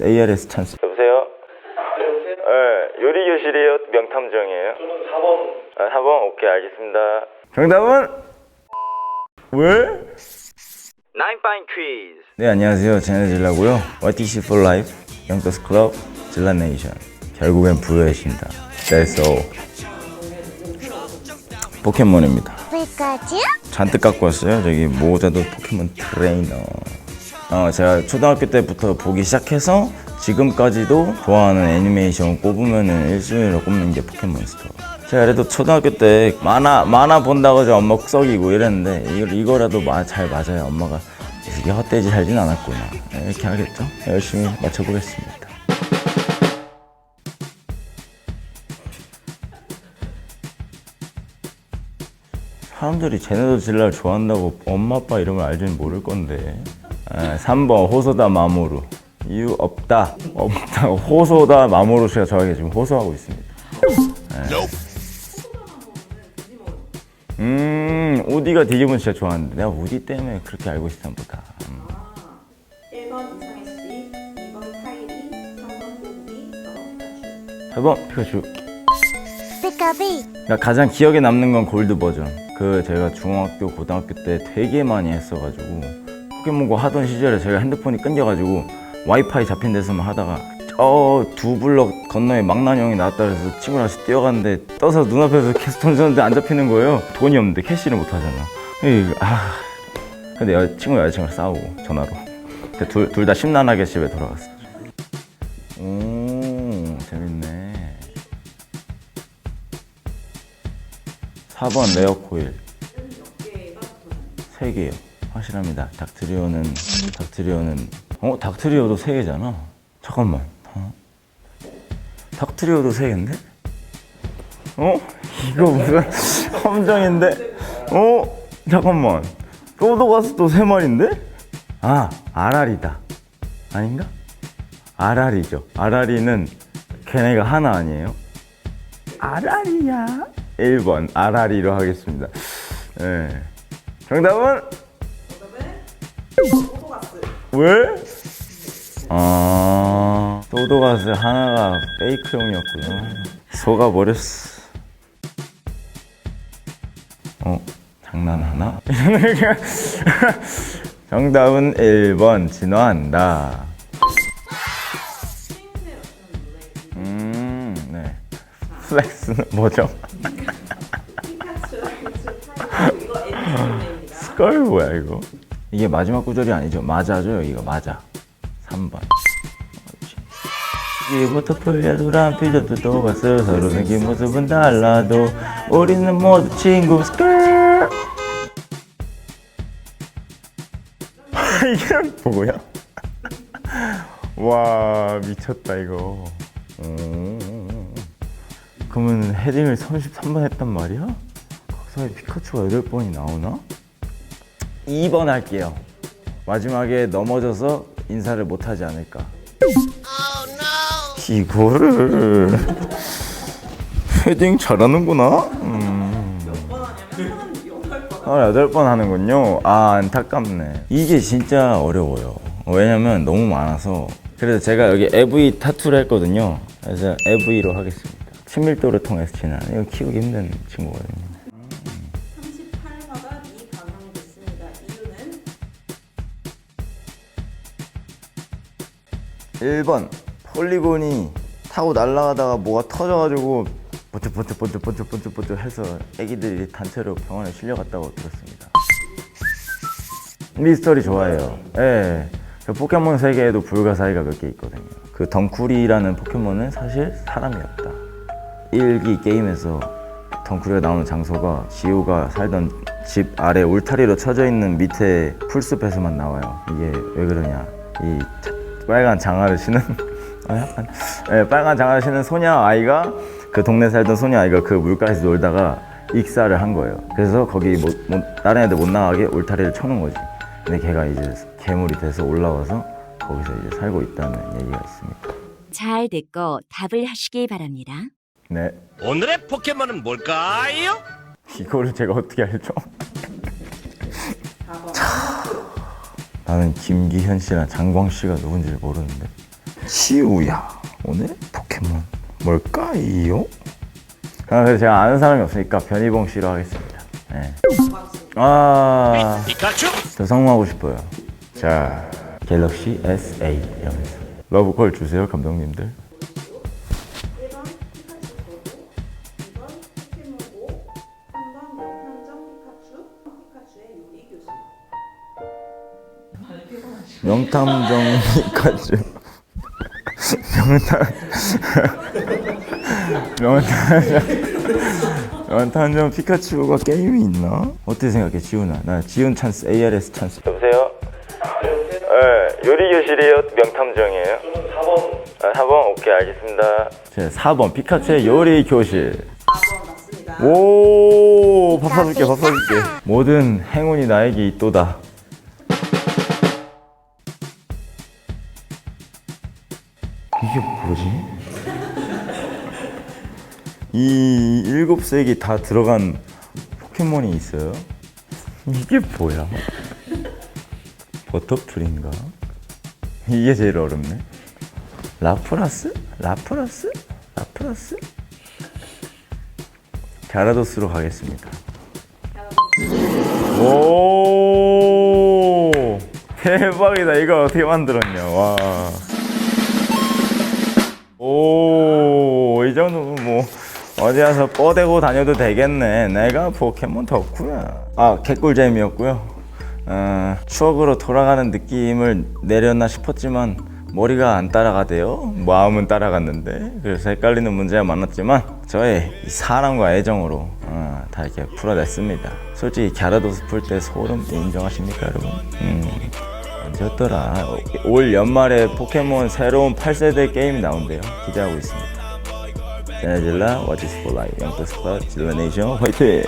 찬스, ARS 찬스. 여보세요? 네, 요리 교실이에요? 명탐정이에요? 저는 4번. 아, 4번? 오케이, 알겠습니다. 정답은? 왜? 나인파인 퀴즈. 네, 안녕하세요. 제네질라고요. YTC for Life, 영터스 클럽, 질라네이션. 결국엔 부여했습니다. That's all. 포켓몬입니다. 피카츄? 잔뜩 갖고 왔어요. 저기 모자도 포켓몬 트레이너. 어, 제가 초등학교 때부터 보기 시작해서 지금까지도 좋아하는 애니메이션 꼽으면은 1순위로 꼽는 게 포켓몬스터. 제가 그래도 초등학교 때 만화 만화 본다고 저 엄마 썩이고 이랬는데 이거 이거라도 마, 잘 맞아요. 엄마가 이게 헛되지 살진 않았구나. 네, 이렇게 하겠죠. 열심히 맞춰보겠습니다. 사람들이 쟤네도 질라를 좋아한다고 엄마 아빠 이름을 알지는 모를 건데 에, 3번 호소다 마모루 이유 없다 없다 호소다 마모루 씨가 저에게 지금 호소하고 있습니다 에. 음 우디가 디지몬 진짜 좋아하는데 내가 우디 때문에 그렇게 알고 있었나 보다 음. 1번 이상희 씨, 2번 카이리, 3번 루비, 4번 피카츄. 4번 피카츄 피카비? 나 가장 기억에 남는 건 골드 버전. 그 제가 중학교, 고등학교 때 되게 많이 했어가지고 포켓몬고 하던 시절에 제가 핸드폰이 끊겨가지고 와이파이 잡힌 데서만 하다가 저 두 블럭 건너에 망나뇽이 나왔다 그래서 친구랑 같이 뛰어갔는데 떠서 눈앞에서 계속 던졌는데 안 잡히는 거예요. 돈이 없는데 캐시를 못 하잖아. 아. 근데 여, 친구 여자친구랑 싸우고 전화로. 둘다 심란하게 집에 돌아갔어. 오 재밌네. 4번 레어 코일. 3개요. 확실합니다. 닥트리오는, 닥트리오는, 어? 닥트리오도 3개잖아. 잠깐만. 어? 닥트리오도 3개인데? 어? 이거 무슨 함정인데? 어? 잠깐만. 또도가스도 3마리인데? 아, 아라리다. 아닌가? 아라리죠. 아라리는 걔네가 하나 아니에요? 아라리야. 1번 아라리로 하겠습니다. 네. 정답은 왜? 아 도도가스 하나가 페이크용이었구나. 속아 버렸어. 어 장난하나? 정답은 1번 진화한다. 음, 네. 플렉스는 뭐죠? 스컬 뭐야 이거? 이게 마지막 구절이 아니죠? 맞아죠 여기가 맞아. 3번. 이부터 풀려두란 피저도 도가스 서로 생긴 모습은 달라도 우리는 모두 친구 이게 뭐야? 와 미쳤다 이거 음. 그러면 헤딩을 33번 했단 말이야? 거기서 피카츄가 8번이 나오나? 2번 할게요. 마지막에 넘어져서 인사를 못 하지 않을까. 이거를 헤딩 잘하는구나. 음. 아, 여덟 번 하는군요. 아, 안타깝네. 이게 진짜 어려워요. 왜냐면 너무 많아서. 그래서 제가 여기 AV 타투를 했거든요. 그래서 AV로 하겠습니다. 친밀도를 통해서 친한. 이거 키우기 힘든 친구거든요. 1번 폴리곤이 타고 날아가다가 뭐가 터져가지고 번쩍번쩍번쩍번쩍번쩍번쩍 해서 애기들이 단체로 병원에 실려갔다고 들었습니다. 미스터리 좋아해요. 예. 그 포켓몬 세계에도 불가사의가 몇 개 있거든요. 그 덩쿠리라는 포켓몬은 사실 사람이었다. 1기 게임에서 덩쿠리가 나오는 장소가 지우가 살던 집 아래 울타리로 쳐져 있는 밑에 풀숲에서만 나와요. 이게 왜 그러냐? 이 자- 빨간 장화를 신은 아, 약간 예, 빨간 장화를 신은 소녀 아이가 그 동네 살던 소녀 아이가 그 물가에서 놀다가 익사를 한 거예요. 그래서 거기 못, 못- 다른 애들 못 나가게 울타리를 쳐놓은 거지. 근데 걔가 이제 괴물이 돼서 올라와서 거기서 이제 살고 있다는 얘기가 있습니다. 잘 듣고 답을 하시기 바랍니다. 네. 오늘의 포켓몬은 뭘까요? 이거를 제가 어떻게 알죠? 나는 김기현 씨랑 장광 씨가 누군지 모르는데 치우야 오늘의 포켓몬 뭘까요? 아, 그래서 제가 아는 사람이 없으니까 변희봉 씨로 하겠습니다. 네. 아, 저 성공하고 싶어요. 자, 갤럭시 S8 이러면서 러브콜 주세요, 감독님들. 명탐정 피카츄. 명탐 명탐정 명탐정 피카츄가 게임이 있나? 어떻게 생각해, 지훈아? 나 지훈 찬스, ARS 찬스. 여보세요. 네, 요리 교실이에요. 명탐정이에요. 4번. 아, 4번. 오케이, 알겠습니다. 제 4번 피카츄의 요리 교실. 4번 맞습니다 오, 밥 사줄게, 밥 사줄게. 모든 행운이 나에게 있도다. 이게 뭐지? 이 일곱 색이 다 들어간 포켓몬이 있어요? 이게 뭐야? 버터풀인가? 이게 제일 어렵네. 라프라스? 라프라스? 라프라스? 갸라도스로 가겠습니다. 오 대박이다. 이거 어떻게 만들었냐? 와. 오, 이 정도면 뭐 어디 가서 뻗대고 다녀도 되겠네. 내가 포켓몬 덕후야. 아, 개꿀잼이었고요. 어, 추억으로 돌아가는 느낌을 내렸나 싶었지만 머리가 안 따라가대요. 마음은 따라갔는데 그래서 헷갈리는 문제가 많았지만 저의 이 사랑과 애정으로 어, 다 이렇게 풀어냈습니다. 솔직히 갸라도스 풀 때 소름 인정하십니까, 여러분? 음. 언제였더라? 올 연말에 포켓몬 새로운 8세대 게임이 나온대요. 기대하고 있습니다. 제네질라, 워치스 폴 라이, 영터스파, 질러네이션, 화이팅!